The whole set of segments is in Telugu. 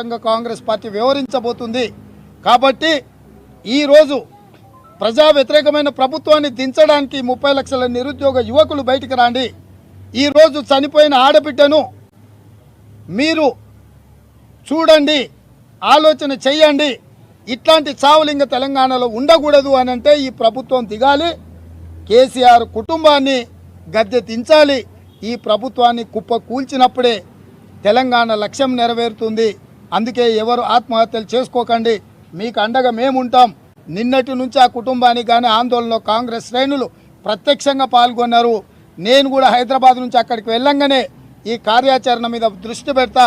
వ్యాప్తంగా కాంగ్రెస్ పార్టీ వివరించబోతుంది. కాబట్టి ఈరోజు ప్రజా వ్యతిరేకమైన ప్రభుత్వాన్ని దించడానికి ముప్పై లక్షల నిరుద్యోగ యువకులు బయటికి రాండి. ఈరోజు చనిపోయిన ఆడబిడ్డను మీరు చూడండి ఆలోచన చేయండి ఇట్లాంటి చావులింగ తెలంగాణలో ఉండకూడదు అని అంటే ఈ ప్రభుత్వం దిగాలి. కేసీఆర్ కుటుంబాన్ని గద్దె దించాలి. ఈ ప్రభుత్వాన్ని కుప్ప కూల్చినప్పుడే తెలంగాణ లక్ష్యం నెరవేరుతుంది. అందుకే ఎవరు ఆత్మహత్యలు చేసుకోకండి. మీకు అండగా మేముంటాం. నిన్నటి నుంచి ఆ కుటుంబానికి కానీ ఆందోళనలో కాంగ్రెస్ శ్రేణులు ప్రత్యక్షంగా పాల్గొన్నారు. నేను కూడా హైదరాబాద్ నుంచి అక్కడికి వెళ్ళంగానే ఈ కార్యాచరణ మీద దృష్టి పెడతా.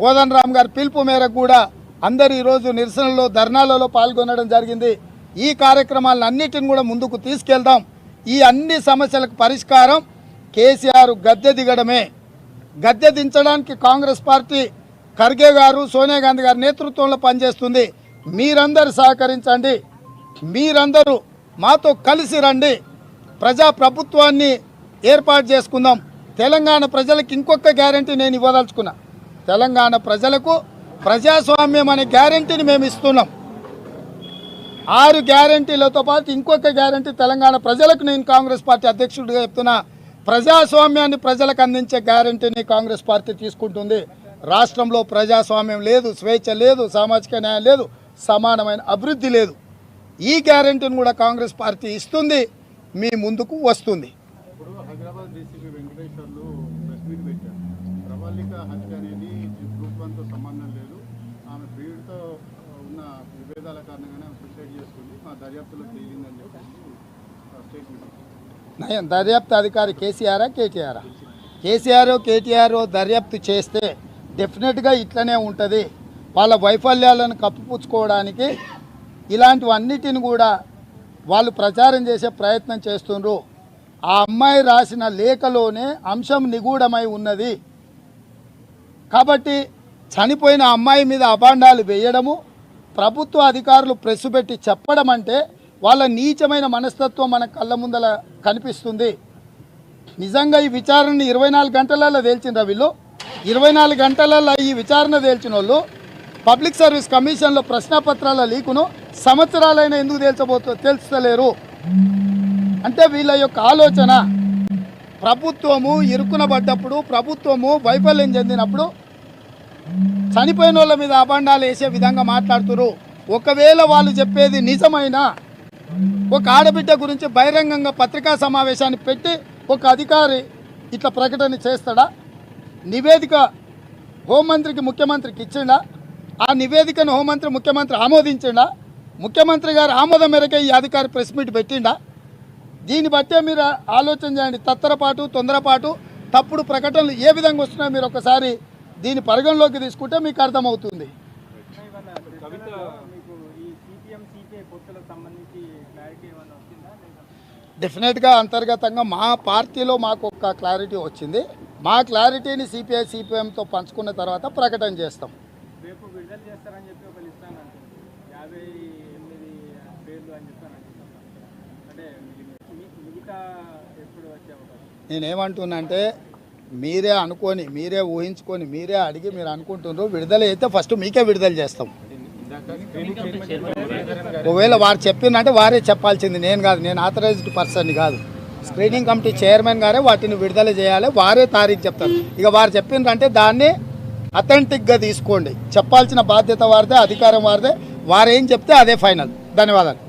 కోదండరామ్ గారి పిలుపు మేరకు కూడా అందరు ఈరోజు నిరసనలో ధర్నాలలో పాల్గొనడం జరిగింది. ఈ కార్యక్రమాలను అన్నిటిని కూడా ముందుకు తీసుకెళ్దాం. ఈ అన్ని సమస్యలకు పరిష్కారం కేసీఆర్ గద్దె దిగడమే. గద్దె దించడానికి కాంగ్రెస్ పార్టీ ఖర్గే గారు సోనియా గాంధీ గారి నేతృత్వంలో పనిచేస్తుంది. మీరందరూ సహకరించండి. మీరందరూ మాతో కలిసి రండి. ప్రజా ప్రభుత్వాన్ని ఏర్పాటు చేసుకుందాం. తెలంగాణ ప్రజలకు ఇంకొక గ్యారంటీ నేను ఇవ్వదలుచుకున్నా. తెలంగాణ ప్రజలకు ప్రజాస్వామ్యం అనే గ్యారంటీని మేము ఇస్తున్నాం. ఆరు గ్యారంటీలతో పాటు ఇంకొక గ్యారంటీ తెలంగాణ ప్రజలకు నేను కాంగ్రెస్ పార్టీ అధ్యక్షుడిగా చెప్తున్నా. ప్రజాస్వామ్యాన్ని ప్రజలకు అందించే గ్యారంటీని కాంగ్రెస్ పార్టీ తీసుకుంటుంది. రాష్ట్రంలో ప్రజాస్వామ్యం లేదు స్వేచ్ఛ లేదు సామాజిక న్యాయం లేదు సమానమైన అభివృద్ధి లేదు. ఈ గ్యారంటీని కూడా కాంగ్రెస్ పార్టీ ఇస్తుంది మీ ముందుకు వస్తుంది. దర్యాప్తు అధికారి కేసీఆరా కేటీఆరా? కేసీఆర్ కేటీఆర్ దర్యాప్తు చేస్తే డెఫినెట్గా ఇట్లనే ఉంటుంది. వాళ్ళ వైఫల్యాలను కప్పుపుచ్చుకోవడానికి ఇలాంటివన్నిటిని కూడా వాళ్ళు ప్రచారం చేసే ప్రయత్నం చేస్తుండ్రు. ఆ అమ్మాయి రాసిన లేఖలోనే అంశం నిగూఢమై ఉన్నది. కాబట్టి చనిపోయిన అమ్మాయి మీద అభాండాలు వేయడము ప్రభుత్వ అధికారులు ప్రెస్ పెట్టి చెప్పడం అంటే వాళ్ళ నీచమైన మనస్తత్వం మన కళ్ళ ముందల కనిపిస్తుంది. నిజంగా ఈ విచారణని ఇరవై నాలుగు గంటలలో తేల్చిండ్రా వీళ్ళు? ఇరవై నాలుగు గంటలలో ఈ విచారణ తేల్చిన వాళ్ళు పబ్లిక్ సర్వీస్ కమిషన్లో ప్రశ్నపత్రాల లీకును సంవత్సరాలైనా ఎందుకు తేల్చబోతో తెలుస్తలేరు అంటే వీళ్ళ యొక్క ఆలోచన ప్రభుత్వము ఇరుకున పడ్డప్పుడు ప్రభుత్వము వైఫల్యం చెందినప్పుడు చనిపోయిన వాళ్ళ మీద అబండాలు వేసే విధంగా మాట్లాడుతున్నారు ఒకవేళ వాళ్ళు చెప్పేది నిజమైనా ఒక ఆడబిడ్డ గురించి బహిరంగంగా పత్రికా సమావేశాన్ని పెట్టి ఒక అధికారి ఇట్లా ప్రకటన చేస్తాడా? నివేదిక హోంమంత్రికి ముఖ్యమంత్రికి ఇచ్చిండా? ఆ నివేదికను హోంమంత్రి ముఖ్యమంత్రి ఆమోదించిండా? ముఖ్యమంత్రి గారు ఆమోదం మేరకే ఈ అధికారి ప్రెస్ మీట్ పెట్టిండా? దీన్ని బట్టే మీరు ఆలోచన చేయండి. తత్తరపాటు తొందరపాటు తప్పుడు ప్రకటనలు ఏ విధంగా వస్తున్నాయో మీరు ఒకసారి దీన్ని పరిగణలోకి తీసుకుంటే మీకు అర్థమవుతుంది. డెఫినెట్గా అంతర్గతంగా మా పార్టీలో మాకు ఒక క్లారిటీ వచ్చింది. మా క్లారిటీని సిపిఐ సిపిఎంతో పంచుకున్న తర్వాత ప్రకటన చేస్తాం. నేనేమంటున్నానంటే మీరే అనుకొని మీరే ఊహించుకొని మీరే అడిగి మీరు అనుకుంటున్నారు విడుదల అయితే ఫస్ట్ మీకే విడుదల చేస్తాం. ఒకవేళ వారు చెప్పిందంటే వారే చెప్పాల్సింది. నేను కాదు నేను ఆథరైజ్డ్ పర్సన్ కాదు. స్క్రీనింగ్ కమిటీ చైర్మన్ గారే వాటిని విడుదల చేయాలి. వారే తారీఖు చెప్తారు. ఇక వారు చెప్పిండ్రంటే దాన్ని అథెంటిక్గా తీసుకోండి. చెప్పాల్సిన బాధ్యత వారిదే అధికారం వారిదే. వారేం చెప్తే అదే ఫైనల్. ధన్యవాదాలు.